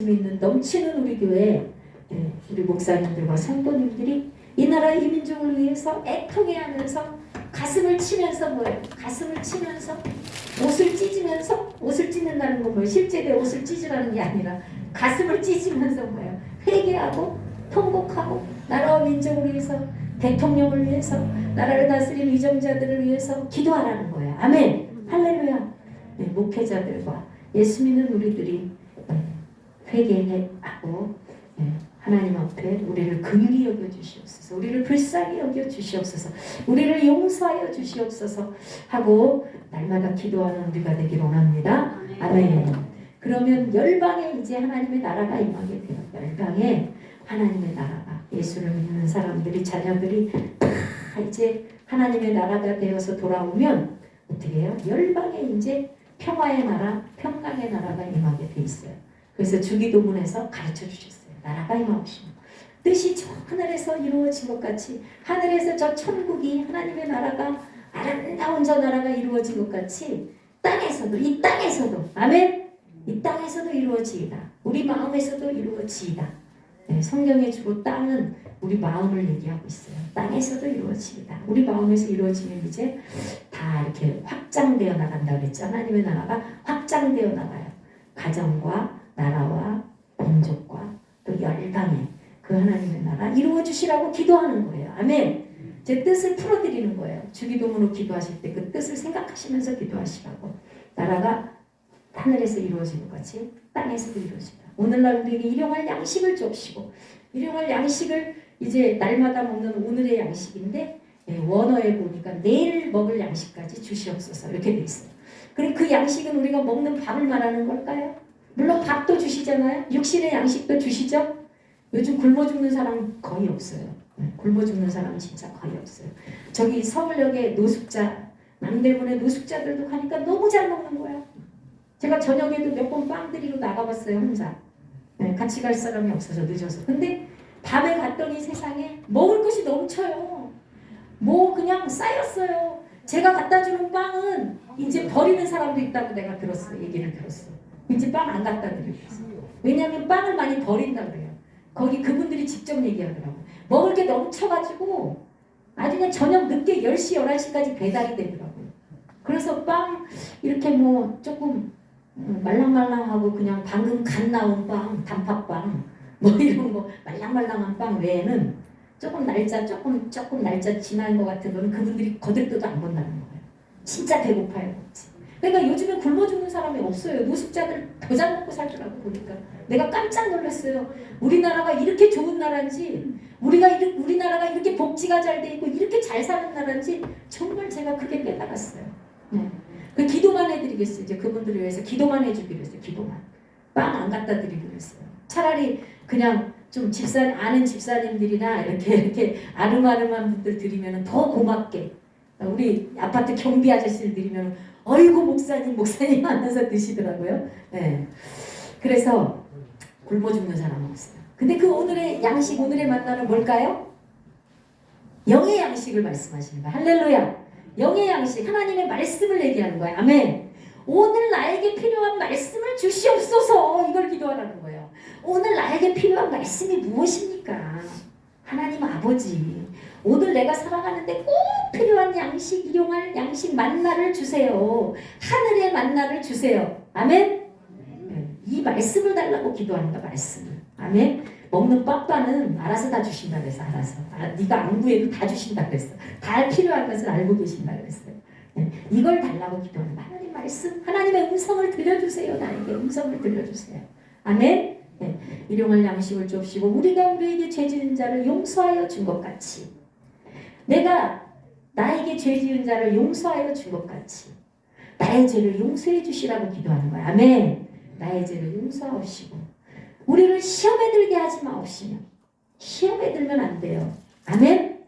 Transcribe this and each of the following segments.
있는 넘치는 우리 교회 예, 우리 목사님들과 성도님들이 이 나라 이 민족을 위해서 애통해하면서 가슴을 치면서 뭐예요? 가슴을 치면서 옷을 찢으면서 옷을 찢는다는 건 뭐예요? 실제 내 옷을 찢으라는 게 아니라 가슴을 찢으면서 뭐예요? 회개하고 통곡하고 나라와 민족을 위해서 대통령을 위해서 나라를 다스릴 위정자들을 위해서 기도하라는 거예요. 아멘. 할렐루야. 네, 목회자들과 예수 믿는 우리들이 네, 회개하고 네, 하나님 앞에 우리를 긍휼히 여겨 주시옵소서. 우리를 불쌍히 여겨 주시옵소서. 우리를 용서하여 주시옵소서 하고 날마다 기도하는 우리가 되길 원합니다. 아멘. 그러면 열방에 이제 하나님의 나라가 임하게 돼요. 열방에 하나님의 나라가 예수를 믿는 사람들이 자녀들이 다 이제 하나님의 나라가 되어서 돌아오면 어떻게 해요? 열방에 이제 평화의 나라, 평강의 나라가 임하게 돼 있어요. 그래서 주기도문에서 가르쳐 주셨어요. 나라가 임하옵시며 뜻이 저 하늘에서 이루어진 것 같이 하늘에서 저 천국이 하나님의 나라가 아름다운 저 나라가 이루어진 것 같이 땅에서도 이 땅에서도 아멘? 이 땅에서도 이루어지이다. 우리 마음에서도 이루어지이다. 네, 성경의 주로 땅은 우리 마음을 얘기하고 있어요. 땅에서도 이루어지이다. 우리 마음에서 이루어지면 이제 다 이렇게 확장되어 나간다 그랬죠? 하나님의 나라가 확장되어 나가요. 가정과 또 열방에 그 하나님의 나라 이루어 주시라고 기도하는 거예요. 아멘. 제 뜻을 풀어드리는 거예요. 주기도문으로 기도하실 때 그 뜻을 생각하시면서 기도하시라고 나라가 하늘에서 이루어진 것 같이 땅에서도 이루어진다. 오늘날 우리에게 일용할 양식을 줍시고 일용할 양식을 이제 날마다 먹는 오늘의 양식인데 예, 원어에 보니까 내일 먹을 양식까지 주시옵소서 이렇게 돼 있어요. 그럼 그 양식은 우리가 먹는 밥을 말하는 걸까요? 물론 밥도 주시잖아요. 육신의 양식도 주시죠. 요즘 굶어 죽는 사람 거의 없어요. 네, 굶어 죽는 사람은 진짜 거의 없어요. 저기 서울역에 노숙자, 남대문에 노숙자들도 가니까 너무 잘 먹는 거야. 제가 저녁에도 몇 번빵 드리러 나가봤어요, 혼자. 네, 같이 갈 사람이 없어서 늦어서. 근데 밤에 갔더니 세상에 먹을 것이 넘쳐요. 뭐 그냥 쌓였어요. 제가 갖다 주는 빵은 이제 버리는 사람도 있다고 내가 들었어, 얘기를 들었어. 이제 빵 안 갖다 드리겠어. 왜냐하면 빵을 많이 버린다 그래요. 거기 그분들이 직접 얘기하더라고. 먹을 게 넘쳐가지고 그냥 저녁 늦게 10시, 11시까지 배달이 되더라고요. 그래서 빵 이렇게 뭐 조금 음, 말랑말랑하고 그냥 방금 갓 나온 빵, 단팥빵 뭐 이런 거 말랑말랑한 빵 외에는 조금 날짜 조금 조금 날짜 지난 것 같은 거는 그분들이 거들떠도 안 본다는 거예요. 진짜 배고파요. 그러니까 요즘에 굶어 죽는 사람이 없어요. 노숙자들 더 잘 먹고 살더라고 보니까. 내가 깜짝 놀랐어요. 우리나라가 이렇게 좋은 나라인지, 우리가 이렇게, 우리나라가 이렇게 복지가 잘 돼 있고 이렇게 잘 사는 나라인지 정말 제가 그게 깨달았어요. 네. 그 기도만 해드리겠어요. 이제 그분들을 위해서 기도만 해주기로 했어요. 기도만. 빵 안 갖다 드리기로 했어요. 차라리 그냥 좀 집사 아는 집사님들이나 이렇게 이렇게 아름아름한 분들 드리면 더 고맙게 우리 아파트 경비 아저씨를 드리면 어이구 목사님 목사님 하면서 드시더라고요. 네. 그래서 굶어 죽는 사람 없어요. 근데 그 오늘의 양식 오늘의 만나는 뭘까요? 영의 양식을 말씀하시는 거예요. 할렐루야. 영의 양식 하나님의 말씀을 얘기하는 거예요. 아멘. 오늘 나에게 필요한 말씀을 주시옵소서 이걸 기도하라는 거예요. 오늘 나에게 필요한 말씀이 무엇입니까? 하나님 아버지 오늘 내가 살아가는데 꼭 필요한 양식, 일용할 양식 만나를 주세요. 하늘의 만나를 주세요. 아멘. 네, 이 말씀을 달라고 기도한다. 말씀을. 아멘. 먹는 빠빠는 알아서 다 주신다 그래서 알아서. 아, 네가 안 구해도 다 주신다 그랬어. 다 필요한 것을 알고 계신다 그랬어요. 네, 이걸 달라고 기도한다. 하나님 말씀, 하나님의 음성을 들려주세요. 나에게 음성을 들려주세요. 아멘. 네, 일용할 양식을 줍시고 우리가 우리에게 죄 지은 자를 용서하여 준 것 같이 내가 나에게 죄 지은 자를 용서하여 준 것 같이 나의 죄를 용서해 주시라고 기도하는 거야. 아멘. 나의 죄를 용서하시고 우리를 시험에 들게 하지 마옵시며 시험에 들면 안 돼요. 아멘.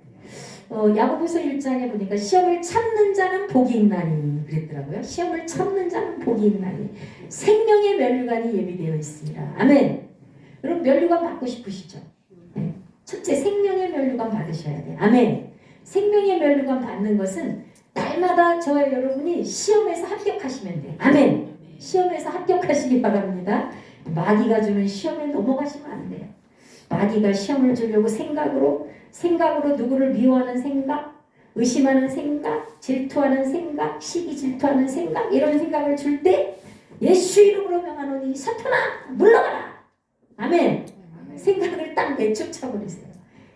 어, 야고보서 1장에 보니까 시험을 참는 자는 복이 있나니 그랬더라고요. 시험을 참는 자는 복이 있나니 생명의 면류관이 예비되어 있습니다. 아멘. 여러분 면류관 받고 싶으시죠? 네. 첫째 생명의 면류관 받으셔야 돼요. 아멘. 생명의 면류관 받는 것은 날마다 저와 여러분이 시험에서 합격하시면 돼요. 아멘. 시험에서 합격하시기 바랍니다. 마귀가 주는 시험에 넘어가시면 안 돼요. 마귀가 시험을 주려고 생각으로 생각으로 누구를 미워하는 생각, 의심하는 생각, 질투하는 생각, 시기 질투하는 생각 이런 생각을 줄 때 예수 이름으로 명하노니 사탄아 물러가라. 아멘. 생각을 딱 내쫓아 버리세요.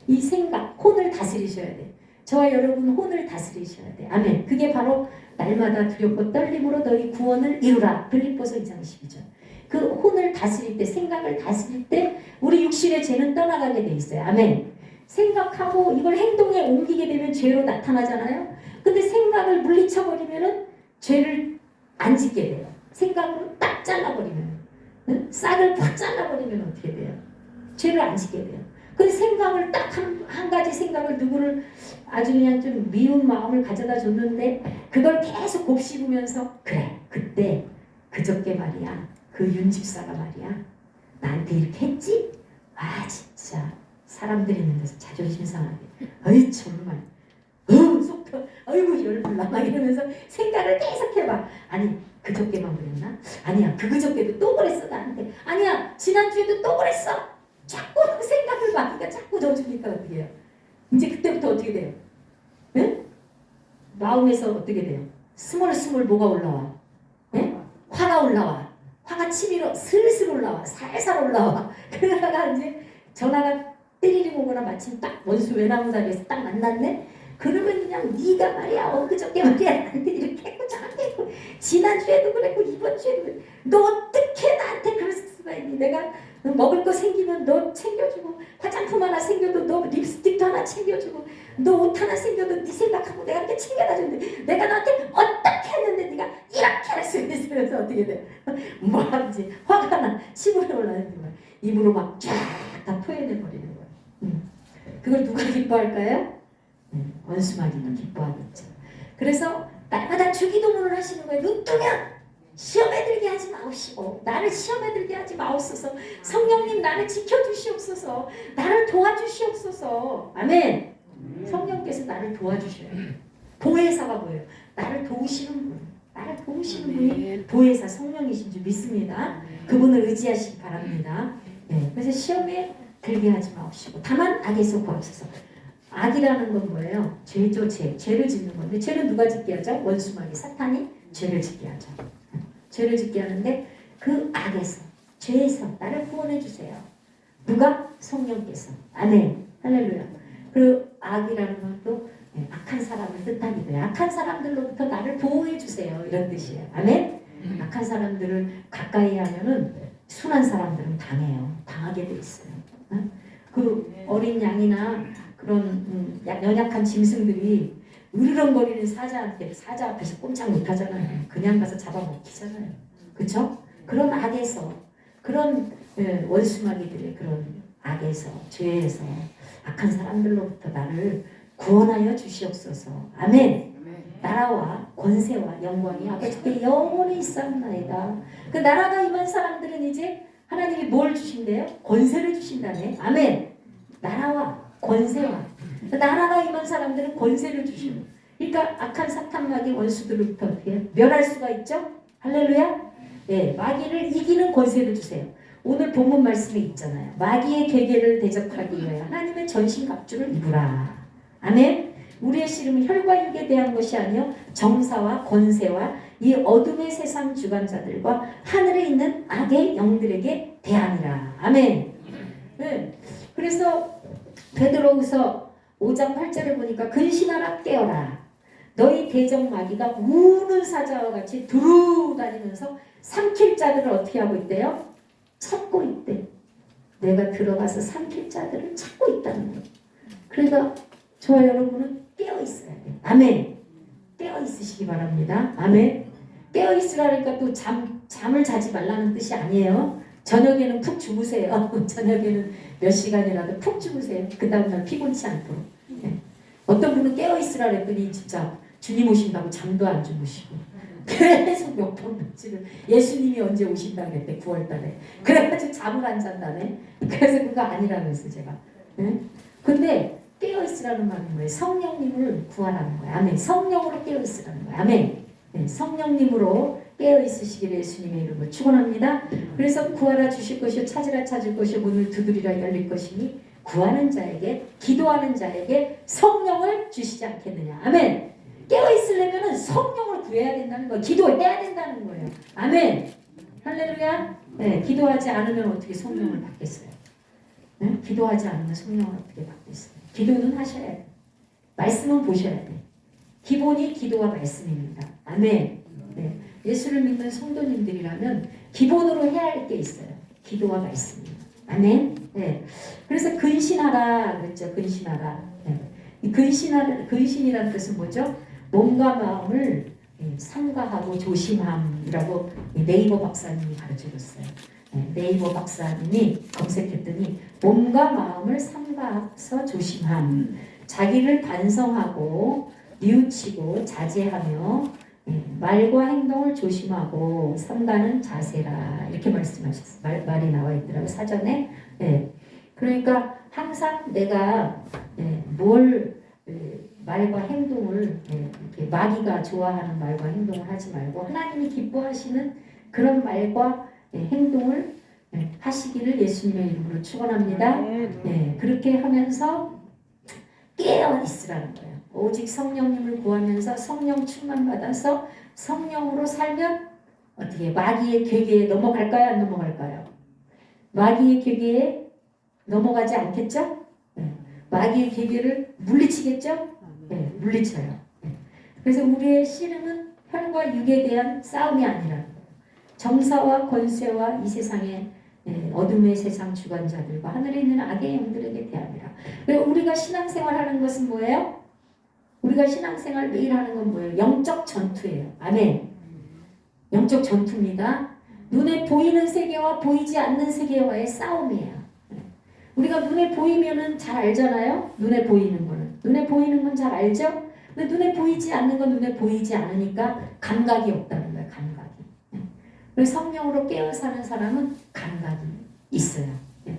이 생각 혼을 다스리셔야 돼. 저와 여러분 혼을 다스리셔야 돼. 아멘. 그게 바로 날마다 두렵고 떨림으로 너희 구원을 이루라. 빌립보서 2장 12절. 그 혼을 다스릴 때 생각을 다스릴 때 우리 육신의 죄는 떠나가게 돼 있어요. 아멘. 생각하고 이걸 행동에 옮기게 되면 죄로 나타나잖아요. 근데 생각을 물리쳐 버리면은 죄를 안 짓게 돼요. 생각으로 딱 잘라버리면 응? 싹을 팍 잘라버리면 어떻게 돼요? 죄를 안 짓게 돼요. 근데 생각을 딱 한 한 가지 생각을 누구를 아주 그냥 좀 미운 마음을 가져다 줬는데 그걸 계속 곱씹으면서 그래 그때 그저께 말이야 그 윤집사가 말이야 나한테 이렇게 했지? 아 진짜. 사람들 있는 데서 자존심 상하게. 어이 정말. 어속 터 아이고 열불나 막 이러면서 생각을 계속 해봐. 아니 그저께만 그랬나? 아니야 그 그저께도 또 그랬어 나한테. 아니야 지난주에도 또 그랬어 자꾸 생각을 마귀가 자꾸 넣어주니까 어떻게 해요? 이제 그때부터 어떻게 돼요? 응? 마음에서 어떻게 돼요? 스물스물 뭐가 올라와? 예? 화가 올라와. 화가 치밀어 슬슬 올라와. 살살 올라와. 그러다가 이제 전화가 때리는 오거나 마침 딱 원수 외나무 다리에서 딱 만났네? 그러면 그냥 네가 말이야 엊그저께 말이야 나한테 이렇게 했고 저렇게 했고 지난주에도 그랬고 이번 주에도 그랬고 너 어떻게 나한테 그럴 수가 있니 내가 먹을 거 생기면 너 챙겨주고 화장품 하나 생겨도 너 립스틱도 하나 챙겨주고 너 옷 하나 생겨도 네 생각하고 내가 이렇게 챙겨다 줬는데 내가 너한테 어떻게 했는데 네가 이렇게 할 수 있으면서 어떻게 돼? 뭐하지 화가 나 침울이 올라오는 거야 입으로 막 쫙 다 토해내 버리는 거야 음. 그걸 누가 기뻐할까요? 음, 원수마귀는 기뻐하겠죠 그래서 날마다 주기도문을 하시는 거예요 눈 뜨면 시험에 들게 하지 마옵시고 나를 시험에 들게 하지 마옵소서. 성령님 나를 지켜주시옵소서. 나를 도와주시옵소서. 아멘. 성령께서 나를 도와주셔요. 보혜사가 뭐예요? 나를 도우시는 분. 나를 도우시는 분이 보혜사 성령이신 줄 믿습니다. 그분을 의지하시기 바랍니다. 네, 그래서 시험에 들게 하지 마옵시고 다만 악에서 구하옵소서. 악이라는 건 뭐예요? 죄죠 죄. 죄를 짓는 건데 죄는 누가 짓게 하죠? 원수마귀 사탄이 죄를 짓게 하죠 죄를 짓게 하는데 그 악에서 죄에서 나를 구원해 주세요. 누가 성령께서 아멘 할렐루야. 그리고 악이라는 것도 예, 악한 사람을 뜻하기도 해요. 악한 사람들로부터 나를 보호해 주세요 이런 뜻이에요. 아멘. 악한 사람들을 가까이 하면은 순한 사람들은 당해요. 당하게 돼 있어요. 어? 그 어린 양이나 그런 음, 약- 연약한 짐승들이 으르렁거리는 사자한테 사자 앞에서 꼼짝 못 하잖아요. 그냥 가서 잡아먹히잖아요. 그렇죠? 그런 악에서 그런 예, 원수마귀들의 그런 악에서 죄에서 악한 사람들로부터 나를 구원하여 주시옵소서. 아멘. 나라와 권세와 영광이 아버지께 영원히 있사옵나이다. 그 나라가 임한 사람들은 이제 하나님이 뭘 주신대요? 권세를 주신다네. 아멘. 나라와 권세와 나라가 임한 사람들은 권세를 주시고 그러니까 악한 사탄 마귀 원수들로부터 어떻게 멸할 수가 있죠? 할렐루야. 예, 마귀를 이기는 권세를 주세요. 오늘 본문 말씀에 있잖아요. 마귀의 계계를 대적하기 위하여 하나님의 전신 갑주를 입으라. 아멘. 우리의 씨름은 혈과 육에 대한 것이 아니요 정사와 권세와 이 어둠의 세상 주관자들과 하늘에 있는 악의 영들에게 대함이라. 아멘. 네. 그래서 베드로후서 5장 8절에 보니까 근신하라 깨어라. 너희 대적 마귀가 우는 사자와 같이 두루 다니면서 삼킬 자들을 어떻게 하고 있대요? 찾고 있대. 내가 들어가서 삼킬 자들을 찾고 있다는 거예요. 그러니까 저와 여러분은 깨어 있어야 돼. 아멘. 깨어 있으시기 바랍니다. 아멘. 깨어 있으라니까 또 잠 잠을 자지 말라는 뜻이 아니에요. 저녁에는 푹 주무세요. 저녁에는 몇 시간이라도 푹 주무세요. 그 다음날 피곤치 않도록. 네. 어떤 분은 깨어 있으라 그랬더니 진짜 주님 오신다고 잠도 안 주무시고. 계속 몇번 며칠을 예수님이 언제 오신다 그랬대 9월달에. 그래가지고 잠을 안 잔다네. 그래서 그거 아니라면서 제가. 네? 근데 깨어 있으라는 말은 뭐예요? 성령님을 구하라는 거예요. 아멘. 성령으로 깨어 있으라는 거예요. 아멘. 네, 성령님으로 깨어 있으시기를 예수님의 이름으로 축원합니다. 그래서 구하라 주실 것이요 찾으라 찾을 것이요 문을 두드리라 열릴 것이니 구하는 자에게 기도하는 자에게 성령을 주시지 않겠느냐. 아멘. 깨어 있으려면은 성령을 구해야 된다는 거, 기도해야 된다는 거예요. 아멘. 할렐루야. 네, 기도하지 않으면 어떻게 성령을 받겠어요? 네? 기도하지 않으면 성령을 어떻게 받겠어요? 기도는 하셔야 돼. 말씀은 보셔야 돼. 기본이 기도와 말씀입니다. 아멘. 네. 예수를 믿는 성도님들이라면 기본으로 해야 할 게 있어요. 기도와 말씀입니다. 아멘. 네. 그래서 근신하라 그랬죠. 근신하라. 네. 이 근신하라 근신이라는 뜻은 뭐죠? 몸과 마음을 예, 삼가하고 조심함이라고 이 네이버 박사님이 가르쳐 줬어요. 네, 네이버 박사님이 검색했더니 몸과 마음을 삼가서 조심함, 자기를 반성하고 뉘우치고 자제하며 예, 말과 행동을 조심하고 삼가는 자세라 이렇게 말씀하셨어요. 말, 말이 나와 있더라고요 사전에. 예. 그러니까 항상 내가 예, 뭘 예, 말과 행동을 예, 이렇게 마귀가 좋아하는 말과 행동을 하지 말고 하나님이 기뻐하시는 그런 말과 예, 행동을 예, 하시기를 예수님의 이름으로 축원합니다. 예, 그렇게 하면서 깨어 있으라는 거예요. 오직 성령님을 구하면서 성령 충만 받아서 성령으로 살면 어떻게 마귀의 괴계에 넘어갈까요? 안 넘어갈까요? 마귀의 괴계에 넘어가지 않겠죠? 예, 마귀의 괴계를 물리치겠죠? 네, 물리쳐요. 네. 그래서 우리의 씨름은 혈과 육에 대한 싸움이 거예요. 정사와 권세와 이 세상의 예, 어둠의 세상 주관자들과 하늘에 있는 악의 영들에게 대함이라. 우리가 신앙생활 하는 것은 뭐예요? 우리가 신앙생활 매일 하는 건 뭐예요? 영적 전투예요. 아멘. 영적 전투입니다. 눈에 보이는 세계와 보이지 않는 세계와의 싸움이에요. 네. 우리가 눈에 보이면은 잘 알잖아요. 눈에 보이는 거는. 눈에 보이는 건 잘 알죠? 근데 눈에 보이지 않는 건 눈에 보이지 않으니까 감각이 없다는 거예요. 감각이. 네. 그래서 성령으로 깨어 사는 사람은 감각이 있어요. 네.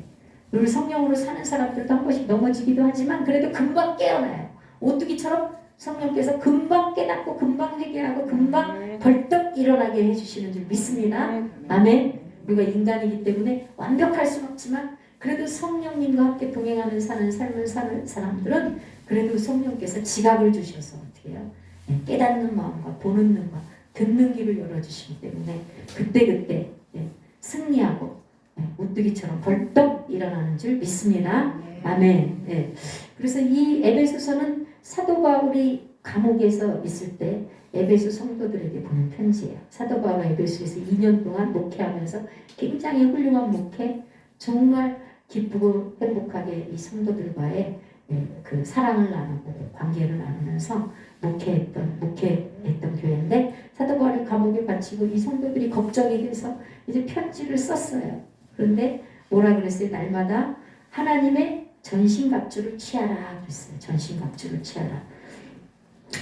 그리고 성령으로 사는 사람들도 한 번씩 넘어지기도 하지만 그래도 금방 깨어나요. 오뚜기처럼 성령께서 금방 깨닫고 금방 회개하고 금방 벌떡 일어나게 해주시는 줄 믿습니다. 아멘. 우리가 인간이기 때문에 완벽할 수는 없지만 그래도 성령님과 함께 동행하는 사는 삶을 사는 사람들은 그래도 성령께서 지각을 주셔서 어떻게 해요? 네, 깨닫는 마음과 보는 눈과 듣는 귀를 열어주시기 때문에 그때그때 예, 승리하고 예, 오뚜기처럼 벌떡 일어나는 줄 믿습니다. 아멘. 예. 그래서 이 에베소서는 사도 바울이 감옥에서 있을 때 에베소 성도들에게 보낸 편지예요. 사도 바울은 에베소에서 2년 동안 목회하면서 굉장히 훌륭한 목회, 정말 기쁘고 행복하게 이 성도들과의 예, 그 사랑을 나누고 관계를 나누면서 목회했던 목회했던 교회인데 사도 바울이 감옥에 갇히고 이 성도들이 걱정이 돼서 이제 편지를 썼어요. 그런데 뭐라 그랬어요? 날마다 하나님의 전신갑주를 취하라 그랬어요. 전신갑주를 취하라.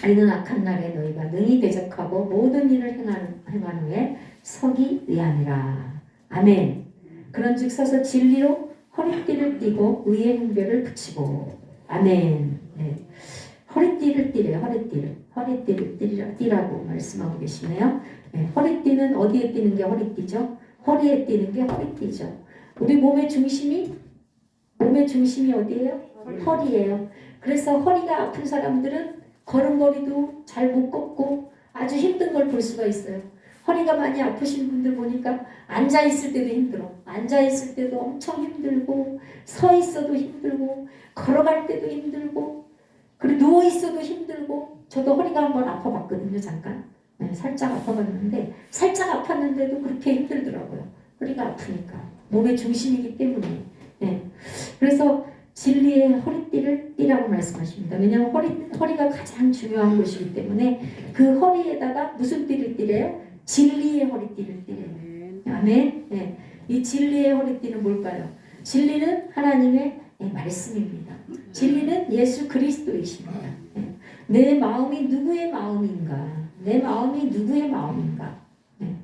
이는 악한 날에 너희가 능히 대적하고 모든 일을 행한, 행한 후에 서기 의함이라. 아멘. 그런즉 서서 진리로 허리띠를 띠고 의의 훈배를 붙이고 아멘. 네. 허리띠를 띠래요. 허리띠를. 허리띠를 띠라, 띠라고 말씀하고 계시네요. 네. 허리띠는 어디에 띠는 게 허리띠죠? 허리에 띠는 게 허리띠죠. 우리 몸의 중심이 몸의 중심이 어디예요? 허리예요. 그래서 허리가 아픈 사람들은 걸음걸이도 잘 못 걷고 아주 힘든 걸 볼 수가 있어요. 허리가 많이 아프신 분들 보니까 앉아 있을 때도 힘들어. 앉아 있을 때도 엄청 힘들고 서 있어도 힘들고 걸어갈 때도 힘들고 그리고 누워 있어도 힘들고 저도 허리가 한번 아파봤거든요 잠깐 네, 살짝 아파봤는데 살짝 아팠는데도 그렇게 힘들더라고요. 허리가 아프니까 몸의 중심이기 때문에 네. 그래서 진리의 허리띠를 띠라고 말씀하십니다. 왜냐하면 허리, 허리가 가장 중요한 것이기 때문에 그 허리에다가 무슨 띠를 띠래요? 진리의 허리띠를 띠래요. 아멘. 네. 이 진리의 허리띠는 뭘까요? 진리는 하나님의 네, 말씀입니다. 진리는 예수 그리스도이십니다. 네. 내 마음이 누구의 마음인가? 내 마음이 누구의 마음인가? 네.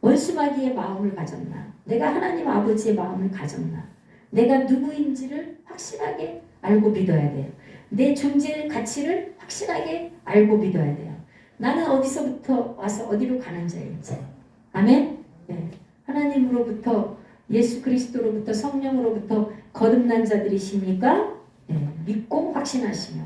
원수마귀의 마음을 가졌나? 내가 하나님 아버지의 마음을 가졌나? 내가 누구인지를 확실하게 알고 믿어야 돼요. 내 존재의 가치를 확실하게 알고 믿어야 돼요. 나는 어디서부터 와서 어디로 가는 자인지. 아멘. 네. 하나님으로부터 예수 그리스도로부터 성령으로부터 거듭난 자들이십니까? 네. 믿고 확신하시며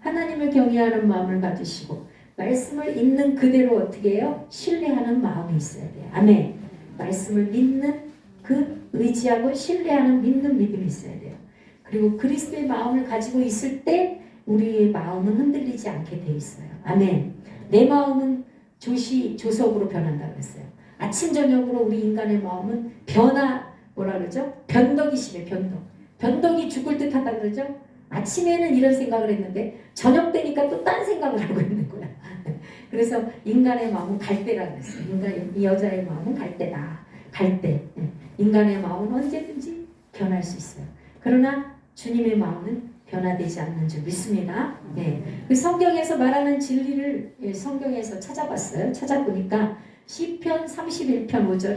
하나님을 경외하는 마음을 가지시고 말씀을 있는 그대로 어떻게 해요? 신뢰하는 마음이 있어야 돼요. 아멘. 말씀을 믿는 그 의지하고 신뢰하는 믿는 믿음이 있어야 돼요. 그리고 그리스도의 마음을 가지고 있을 때 우리의 마음은 흔들리지 않게 돼 있어요. 아멘. 내 마음은 조시 조석으로 변한다 그랬어요. 아침 저녁으로 우리 인간의 마음은 변화 뭐라 그러죠? 변덕이 심해 변덕. 변덕이 죽을 듯하다 그러죠? 아침에는 이런 생각을 했는데 저녁 되니까 또 딴 생각을 하고 있는 거야. 그래서 인간의 마음은 갈대라 그랬어요. 인간 이 여자의 마음은 갈대다. 갈대. 예. 인간의 마음은 언제든지 변할 수 있어요. 그러나 주님의 마음은 변화되지 않는 줄 믿습니다. 예. 그 성경에서 말하는 진리를 예, 성경에서 찾아봤어요. 찾아보니까 시편 31편 5절에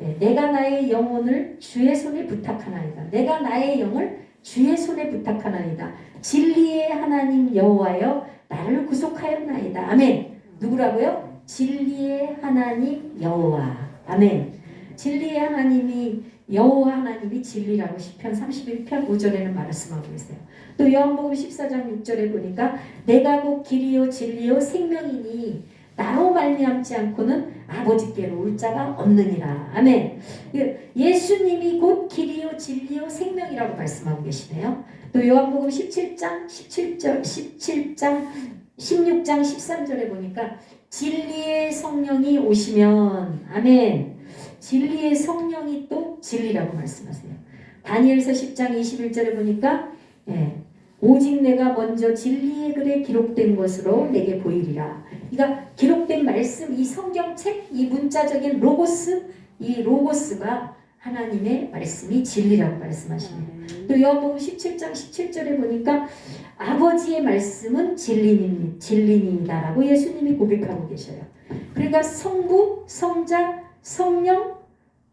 예, 내가 나의 영혼을 주의 손에 부탁하나이다. 내가 나의 영을 주의 손에 부탁하나이다. 진리의 하나님 여호와여 나를 구속하였나이다. 아멘. 누구라고요? 진리의 하나님 여호와. 아멘. 진리의 하나님이 여호와 하나님이 진리라고 시편 31편 5절에는 말씀하고 있어요. 또 요한복음 14장 6절에 보니까 내가 곧 길이요 진리요 생명이니 나로 말미암지 않고는 아버지께로 올 자가 없느니라. 아멘. 예, 예수님이 곧 길이요 진리요 생명이라고 말씀하고 계시네요. 또 요한복음 17장 17절 17장 16장 13절에 보니까 진리의 성령이 오시면 아멘. 진리의 성령이 또 진리라고 말씀하세요. 다니엘서 10장 21절에 보니까 예, 오직 내가 먼저 진리의 글에 기록된 것으로 내게 보이리라. 그러니까 기록된 말씀, 이 성경책, 이 문자적인 로고스, 이 로고스가 하나님의 말씀이 진리라고 말씀하시네요. 또 요한복음 17장 17절에 보니까 아버지의 말씀은 진리니, 진리니다라고 예수님이 고백하고 계셔요. 그러니까 성부, 성자, 성령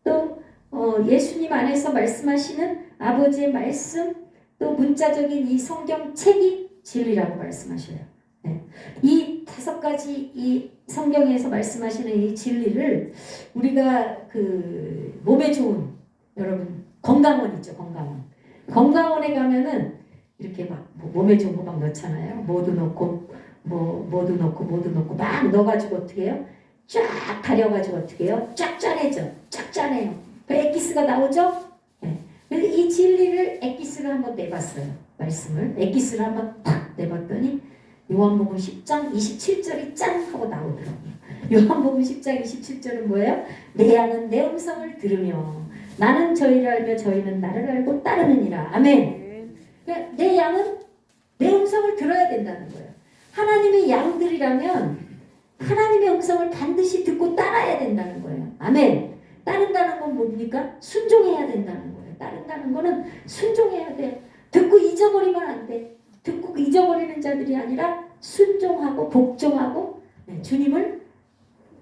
또 어, 예수님 안에서 말씀하시는 아버지의 말씀 또 문자적인 이 성경 책이 진리라고 말씀하셔요. 네. 이 다섯 가지 이 성경에서 말씀하시는 이 진리를 우리가 그 몸에 좋은 여러분 건강원 있죠 건강원 건강원에 가면은 이렇게 막 뭐 몸에 좋은 거 막 넣잖아요 모두 넣고 뭐 모두 넣고 모두 넣고 막 넣어가지고 어떻게 해요 쫙 다려가지고 어떻게 해요 쫙 짜내죠 쫙 짜내요 그 엑기스가 나오죠 네. 이 진리를 엑기스를 한번 내봤어요 말씀을 엑기스를 한번 탁 내봤더니 요한복음 10장 27절이 짠 하고 나오더라고요. 요한복음 10장 27절은 뭐예요? 내 양은 내 음성을 들으며 나는 저희를 알며 저희는 나를 알고 따르느니라. 아멘. 그러니까 내 양은 내 음성을 들어야 된다는 거예요. 하나님의 양들이라면 하나님의 음성을 반드시 듣고 따라야 된다는 거예요. 아멘. 따른다는 건 뭡니까? 순종해야 된다는 거예요. 따른다는 거는 순종해야 돼. 듣고 잊어버리면 안 돼. 듣고 잊어버리는 자들이 아니라 순종하고 복종하고 네, 주님을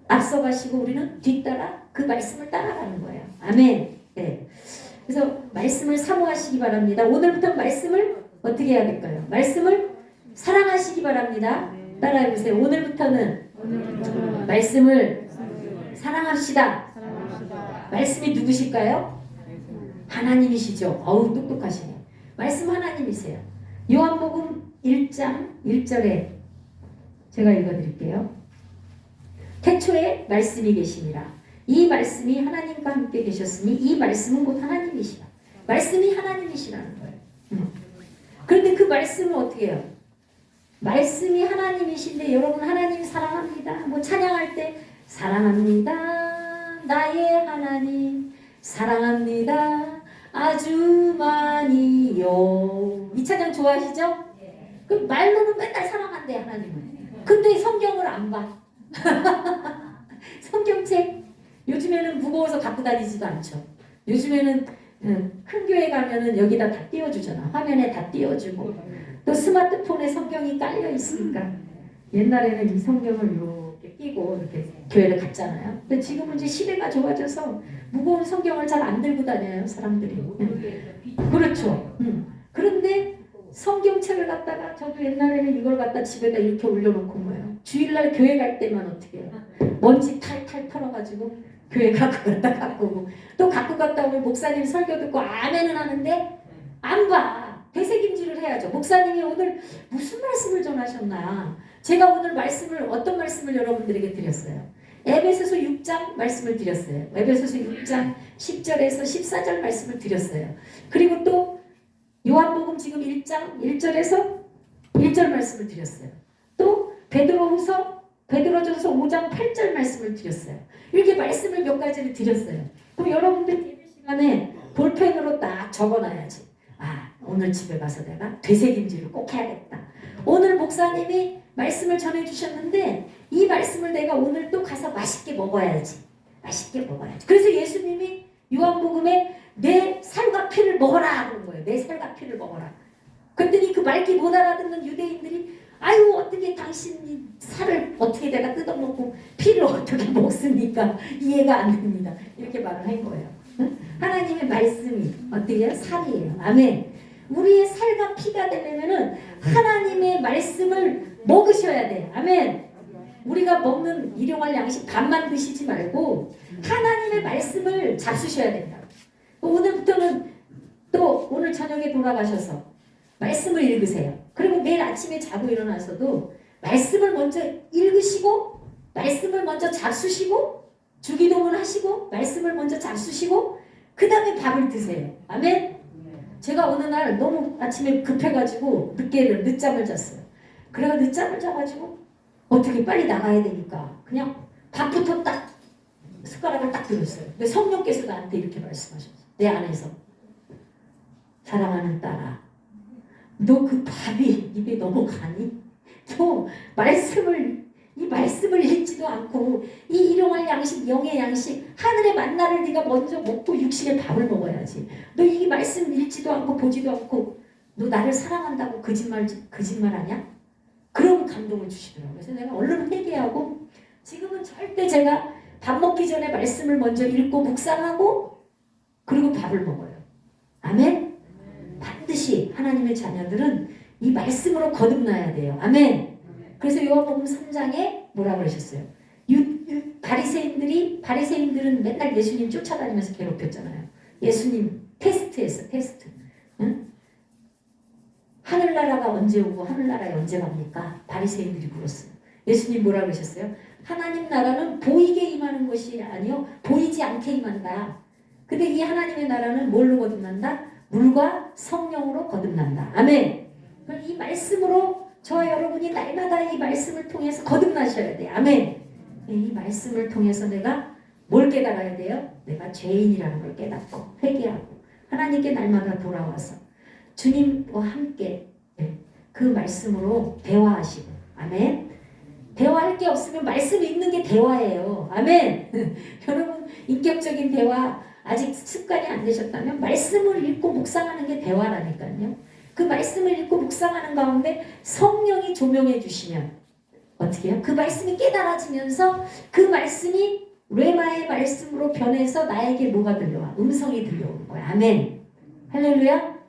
앞서가시고 우리는 뒤따라 그 말씀을 따라가는 거예요. 아멘. 네. 그래서 말씀을 사모하시기 바랍니다. 오늘부터 말씀을 어떻게 해야 될까요? 말씀을 사랑하시기 바랍니다. 따라해보세요. 오늘부터는 말씀을 사랑합시다. 말씀이 누구실까요? 하나님이시죠. 어우 똑똑하시네. 말씀 하나님이세요. 요한복음 1장 1절에 제가 읽어드릴게요. 태초에 말씀이 계시니라. 이 말씀이 하나님과 함께 계셨으니 이 말씀은 곧 하나님이시라. 말씀이 하나님이시라는 거예요. 음. 그런데 그 말씀은 어떻게 해요? 말씀이 하나님이신데 여러분 하나님 사랑합니다. 뭐 찬양할 때 사랑합니다. 나의 하나님 사랑합니다. 아주 많이요. 이 찬양 좋아하시죠? 그 말로는 맨날 사랑한대 하나님을. 근데 성경을 안 봐. 성경책 요즘에는 무거워서 갖고 다니지도 않죠. 요즘에는 음, 큰 교회 가면은 여기다 다 띄워주잖아. 화면에 다 띄워주고 또 스마트폰에 성경이 깔려 있으니까 옛날에는 이 성경을 이렇게 끼고 이렇게 교회를 갔잖아요. 근데 지금은 이제 시대가 좋아져서 무거운 성경을 잘 안 들고 다녀요 사람들이. 음. 그렇죠. 음. 그런데 성경책을 갖다가 저도 옛날에는 이걸 갖다 집에다 이렇게 올려놓고 뭐예요. 주일날 교회 갈 때만 어떻게 해요. 먼지 탈탈 털어가지고 교회 갖고 갔다 갖고 오고 또 갖고 갔다 오면 목사님 설교 듣고 아멘은 하는데 안 봐. 되새김질을 해야죠. 목사님이 오늘 무슨 말씀을 전하셨나. 제가 오늘 말씀을 어떤 말씀을 여러분들에게 드렸어요. 에베소서 6장 말씀을 드렸어요. 에베소서 6장 10절에서 14절 말씀을 드렸어요. 그리고 또 요한복음 지금 1장 1절에서 1절 말씀을 드렸어요. 또 베드로후서 베드로전서 5장 8절 말씀을 드렸어요. 이렇게 말씀을 몇 가지를 드렸어요. 그럼 여러분들 예배 시간에 볼펜으로 딱 적어놔야지. 아 오늘 집에 가서 내가 되새김질을 꼭 해야겠다. 오늘 목사님이 말씀을 전해주셨는데 이 말씀을 내가 오늘 또 가서 맛있게 먹어야지. 맛있게 먹어야지. 그래서 예수님이 요한복음에 내 살과 피를 먹어라 그런 거예요. 내 살과 피를 먹어라. 그랬더니 그 말기 못 알아듣는 유대인들이 아유 어떻게 당신이 살을 어떻게 내가 뜯어먹고 피를 어떻게 먹습니까? 이해가 안 됩니다. 이렇게 말을 한 거예요. 응? 하나님의 말씀이 어떻게? 살이에요. 아멘. 우리의 살과 피가 되려면은 하나님의 말씀을 먹으셔야 돼. 아멘. 우리가 먹는 일용할 양식 밥만 드시지 말고 하나님의 말씀을 잡수셔야 된다. 오늘부터는 또 오늘 저녁에 돌아가셔서 말씀을 읽으세요. 그리고 내일 아침에 자고 일어나서도 말씀을 먼저 읽으시고 말씀을 먼저 잡수시고 주기도문 하시고 말씀을 먼저 잡수시고 그 다음에 밥을 드세요. 아멘. 제가 어느 날 너무 아침에 급해가지고 늦게 늦잠을 잤어요. 그래가 늦잠을 자가지고 어떻게 빨리 나가야 되니까 그냥 밥부터 딱 숟가락을 딱 들었어요. 근데 성령께서 나한테 이렇게 말씀하셨어요. 내 안에서 사랑하는 딸아, 너 그 밥이 입에 넘어가니? 너 말씀을 이 말씀을 읽지도 않고 이 일용할 양식 영의 양식 하늘의 만나를 네가 먼저 먹고 육신의 밥을 먹어야지. 너 이 말씀 읽지도 않고 보지도 않고 너 나를 사랑한다고 거짓말 거짓말하냐? 그런 감동을 주시더라고요. 그래서 내가 얼른 회개하고 지금은 절대 제가 밥 먹기 전에 말씀을 먼저 읽고 묵상하고 그리고 밥을 먹어요. 아멘. 반드시 하나님의 자녀들은 이 말씀으로 거듭나야 돼요. 아멘. 그래서 요한복음 3장에 뭐라 그러셨어요? 바리새인들이 바리새인들은 맨날 예수님 쫓아다니면서 괴롭혔잖아요. 예수님 테스트했어 테스트. 응? 하늘나라가 언제 오고 하늘나라에 언제 갑니까? 바리새인들이 물었어요. 예수님 뭐라 그러셨어요? 하나님 나라는 보이게 임하는 것이 아니요 보이지 않게 임한다. 근데 이 하나님의 나라는 뭘로 거듭난다? 물과 성령으로 거듭난다. 아멘. 이 말씀으로 저와 여러분이 날마다 이 말씀을 통해서 거듭나셔야 돼요. 아멘. 이 말씀을 통해서 내가 뭘 깨달아야 돼요? 내가 죄인이라는 걸 깨닫고 회개하고 하나님께 날마다 돌아와서 주님과 함께 네, 그 말씀으로 대화하시고 아멘. 대화할 게 없으면 말씀 읽는 게 대화예요. 아멘. 여러분 인격적인 대화 아직 습관이 안 되셨다면 말씀을 읽고 묵상하는 게 대화라니까요. 그 말씀을 읽고 묵상하는 가운데 성령이 조명해 주시면 어떻게 해요? 그 말씀이 깨달아지면서 그 말씀이 레마의 말씀으로 변해서 나에게 뭐가 들려와? 음성이 들려오는 거야. 아멘. 할렐루야.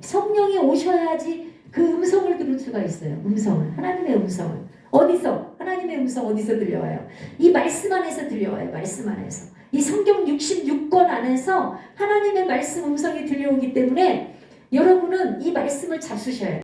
성령이 오셔야지 그 음성을 들을 수가 있어요. 음성을. 하나님의 음성을. 어디서? 하나님의 음성 어디서 들려와요? 이 말씀 안에서 들려와요. 말씀 안에서. 이 성경 66권 안에서 하나님의 말씀 음성이 들려오기 때문에 여러분은 이 말씀을 잡수셔야 돼요.